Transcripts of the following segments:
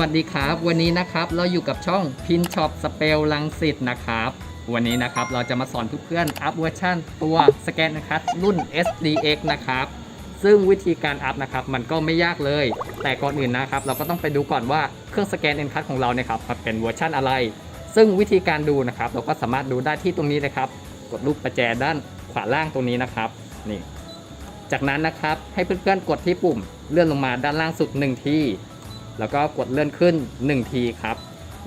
วัสดีครับ วันนี้นะครับเราอยู่กับช่องพินช็อปสเปลลังสิตนะครับ วันนี้นะครับเราจะมาสอนเพื่อนๆอัพเวอร์ชันตัวสแกนนะครับรุ่น SDX นะครับซึ่งวิธีการอัพนะครับมันก็ไม่ยากเลย แต่ก่อนอื่นนะครับ เราก็ต้องไปดูก่อนว่าเครื่องสแกน e n c a s ของเราเนี่ยครับเป็นเวอร์ชันอะไร ซึ่งวิธีการดูนะครับ เราก็สามารถดูได้ที่ตรงนี้เลยครับ กดรูปประแจด้านขวาล่างตรงนี้นะครับนี่จากนั้นนะครับให้เพื่อนๆกดที่ปุ่มเลื่อนลงมาด้านล่างสุด1ที แล้วก็กดเลื่อนขึ้น 1 ทีครับ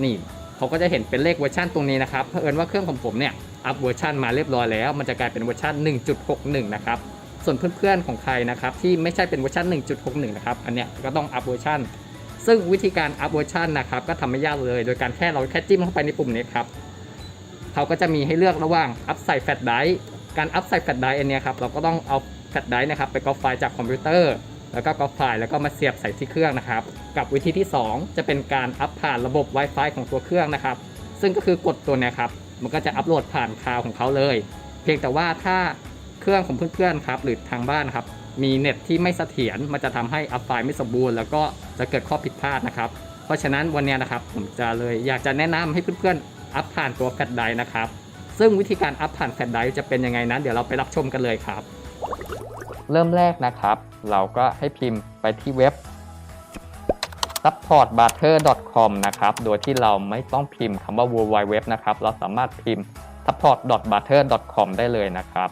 นี่เขาก็จะเห็นเป็นเลขเวอร์ชันตรงนี้นะครับเผอิญว่าเครื่องของผมเนี่ยอัพเวอร์ชันมาเรียบร้อยแล้ว มันจะกลายเป็นเวอร์ชัน1.61 นะครับ ส่วนเพื่อนๆของใครนะครับที่ไม่ใช่เป็นเวอร์ชัน1.61 นะครับ อันเนี้ยก็ต้องอัพเวอร์ชันซึ่งวิธีการอัพเวอร์ชันนะครับก็ทำไม่ยากเลย โดยการแค่เราแค่จิ้มเข้าไปในปุ่มนี้ครับเขาก็จะมีให้เลือกระหว่างอัพใส่แฟลชไดร์การอัพใส่แฟลชไดร์อันเนี้ยครับเราก็ต้องเอาแฟลชไดร์นะครับไปก๊อปไฟล์จากคอมพิวเตอร์ แล้วก็ก๊อปไฟล์แล้วก็มาเสียบใส่ที่เครื่องนะครับ กับวิธีที่ 2 จะเป็นการอัพผ่านระบบ Wi-Fi ของตัวเครื่องนะครับ ซึ่งก็คือกดตัวนี้ครับ มันก็จะอัพโหลดผ่านคลาวของเขาเลย เพียงแต่ว่าถ้าเครื่องของเพื่อนๆครับหรือทางบ้านครับมีเน็ตที่ไม่เสถียรมันจะทำให้อัพไฟล์ไม่สมบูรณ์ แล้วก็จะเกิดข้อผิดพลาดนะครับเพราะฉะนั้นวันนี้นะครับผมจะเลยอยากจะแนะนำให้เพื่อนๆอัพผ่านตัวแฟลชไดร์นะครับซึ่งวิธีการอัพผ่านแฟลชไดร์จะเป็นยังไงนั้น เดี๋ยวเราไปรับชมกันเลยครับ เริ่มแรกนะครับ เราก็ให้พิมพ์ไปที่เว็บ supportbarter.com นะครับ โดยที่เราไม่ต้องพิมพ์คำว่า worldwide นะครับ เราสามารถพิมพ์ support.barter.com ได้เลยนะครับ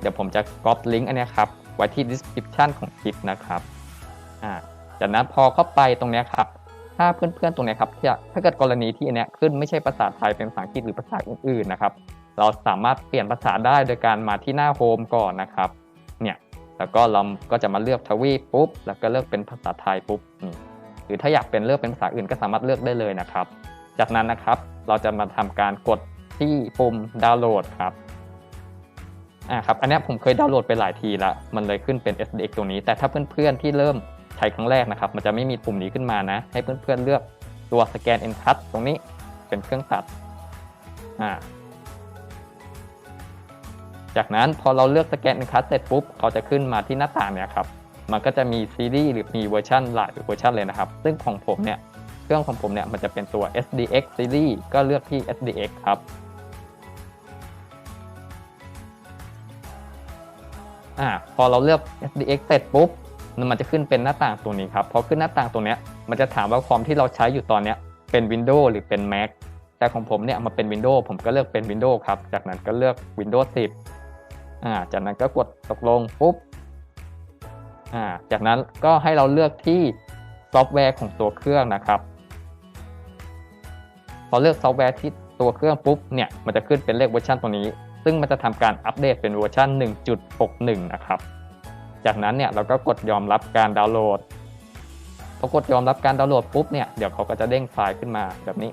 เดี๋ยวผมจะก๊อปลิงก์อันนี้ครับ ไว้ที่ description ของคลิปนะครับอ่าจากนั้นพอเข้าไปตรงนี้ครับ ถ้าเพื่อนๆตรงนี้ครับถ้าเกิดกรณีที่อันนี้ขึ้นไม่ใช่ภาษาไทยเป็นภาษาอังกฤษหรือภาษาอื่นๆนะครับ เราสามารถเปลี่ยนภาษาได้โดยการมาที่หน้าโฮมก่อนนะครับ แล้วก็เราก็จะมาเลือกทวีปปุ๊บ แล้วก็เลือกเป็นภาษาไทยปุ๊บนี่หรือถ้าอยากเป็นเลือกเป็นภาษาอื่นก็สามารถเลือกได้เลยนะครับ จากนั้นนะครับเราจะมาทำการกดที่ปุ่มดาวน์โหลดครับอ่าครับอันเนี้ยผมเคยดาวน์โหลดไปหลายทีละมันเลยขึ้นเป็น SDX ตรงนี้ แต่ถ้าเพื่อนๆที่เริ่มใช้ครั้งแรกนะครับ มันจะไม่มีปุ่มนี้ขึ้นมานะ ให้เพื่อนๆเลือกตัวสแกน N cut ตรงนี้เป็นเครื่องตัดอ่า จากนั้นพอเราเลือกสแกนคัสเสร็จปุ๊บเขาจะขึ้นมาที่หน้าต่างเนี่ยครับมันก็จะมีซีรีส์หรือมีเวอร์ชันหลายเวอร์ชันเลยนะครับ ซึ่งของผมเนี่ยเครื่องของผมเนี่ยมันจะเป็นตัว SDX ซีรีส์ก็เลือกที่ SDX ครับอ่าพอเราเลือก SDX เสร็จปุ๊บมันจะขึ้นเป็นหน้าต่างตัวนี้ครับพอขึ้นหน้าต่างตัวเนี้ยมันจะถามว่าคอมที่เราใช้อยู่ตอนเนี้ยเป็น Windows หรือเป็น Mac แต่ของผมเนี่ยมาเป็น Windows ผมก็เลือกเป็น Windows ครับ จากนั้นก็เลือก Windows 10 อ่าจากนั้นก็กดตกลงปุ๊บอ่าจากนั้นก็ให้เราเลือกที่ซอฟต์แวร์ของตัวเครื่องนะครับ พอเลือกซอฟต์แวร์ที่ตัวเครื่องปุ๊บเนี่ยมันจะขึ้นเป็นเลขเวอร์ชันตัวนี้ ซึ่งมันจะทำการอัปเดตเป็นเวอร์ชัน1.61 นะครับ จากนั้นเนี่ยเราก็กดยอมรับการดาวน์โหลดพอกดยอมรับการดาวน์โหลดปุ๊บเนี่ยเดี๋ยวเขาก็จะเด้งไฟล์ขึ้นมาแบบนี้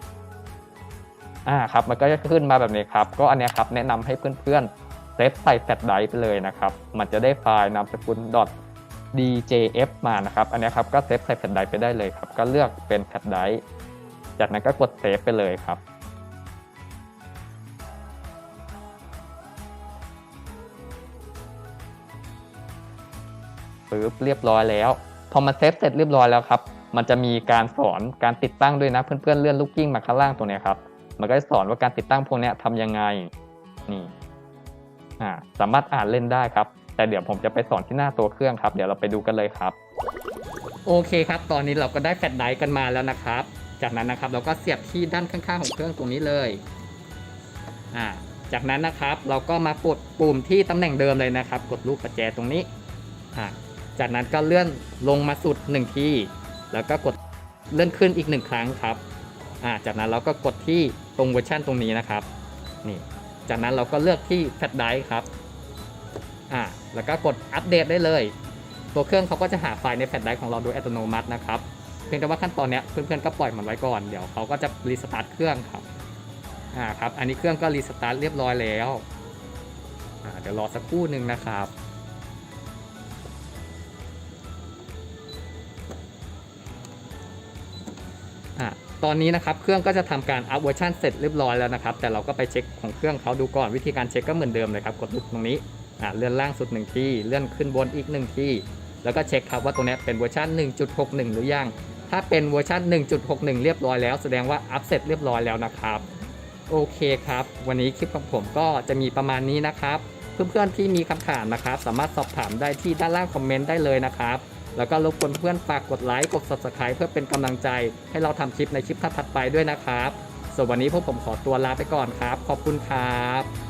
อ่าครับมันก็จะขึ้นมาแบบนี้ครับ ก็อันนี้ครับแนะนำให้เพื่อนๆ ซฟใส่แฟลชไดร์ไปเลยนะครับ มันจะได้ไฟล์นามสกุล .djf มานะครับ อันนี้ครับก็เซฟใส่แฟลชไดร์ไปได้เลยครับ ก็เลือกเป็นแฟลชไดร์จากนั้นก็กดเซฟไปเลยครับปึ๊บเรียบร้อยแล้ว พอมันเซฟเสร็จเรียบร้อยแล้วครับมันจะมีการสอนการติดตั้งด้วยนะเพื่อนๆเลื่อนลูกกิ้งมาข้างล่างตัวเนี้ยครับ มันก็จะสอนว่าการติดตั้งพวกนี้ทำยังไงนี่ อ่าสามารถอ่านเล่นได้ครับ แต่เดี๋ยวผมจะไปสอนที่หน้าตัวเครื่องครับ เดี๋ยวเราไปดูกันเลยครับ โอเคครับ ตอนนี้เราก็ได้แฟลชไดร์กันมาแล้วนะครับ จากนั้นนะครับเราก็เสียบที่ด้านข้างๆของเครื่องตรงนี้เลยอ่าจากนั้นนะครับเราก็มากดปุ่มที่ตำแหน่งเดิมเลยนะครับ กดลูกประแจตรงนี้อ่าจากนั้นก็เลื่อนลงมาสุดหนึ่งทีแล้วก็กดเลื่อนขึ้นอีกหนึ่งครั้งครับอ่าจากนั้นเราก็กดที่ตรงเวอร์ชันตรงนี้นะครับ นี่ จากนั้นเราก็เลือกที่แฟลชไดรฟ์ครับอ่าแล้วก็กดอัปเดตได้เลย ตัวเครื่องเขาก็จะหาไฟล์ในแฟลชไดรฟ์ของเราโดยอัตโนมัตินะครับเพียงแต่ว่าขั้นตอนเนี้ยเพื่อนๆก็ปล่อยมันไว้ก่อนเดี๋ยวเขาก็จะรีสตาร์ทเครื่องครับอ่าครับอันนี้เครื่องก็รีสตาร์ทเรียบร้อยแล้วอ่าเดี๋ยวรอสักครู่หนึ่งนะครับ ตอนนี้นะครับเครื่องก็จะทำการอัพเวอร์ชันเสร็จเรียบร้อยแล้วนะครับ แต่เราก็ไปเช็คของเครื่องเขาดูก่อนวิธีการเช็คก็เหมือนเดิมเลยครับ กดลูกตรงนี้อะเลื่อนล่างสุดหนึ่งที่เลื่อนขึ้นบนอีกหนึ่งที่แล้วก็เช็คครับว่าตัวนี้เป็นเวอร์ชัน1.61 หรือยัง ถ้าเป็นเวอร์ชัน1.61 เรียบร้อยแล้ว แสดงว่าอัปเสร็จเรียบร้อยแล้วนะครับโอเคครับ วันนี้คลิปของผมก็จะมีประมาณนี้นะครับ เพื่อนๆที่มีคำถามนะครับ สามารถสอบถามได้ที่ด้านล่างคอมเมนต์ได้เลยนะครับ แล้วก็รบกวนเพื่อนฝากกดไลค์กด subscribe เพื่อเป็นกำลังใจ ให้เราทำคลิปในคลิปถัดๆไปด้วยนะครับส่วนวันนี้พวกผมขอตัวลาไปก่อนครับ ขอบคุณครับ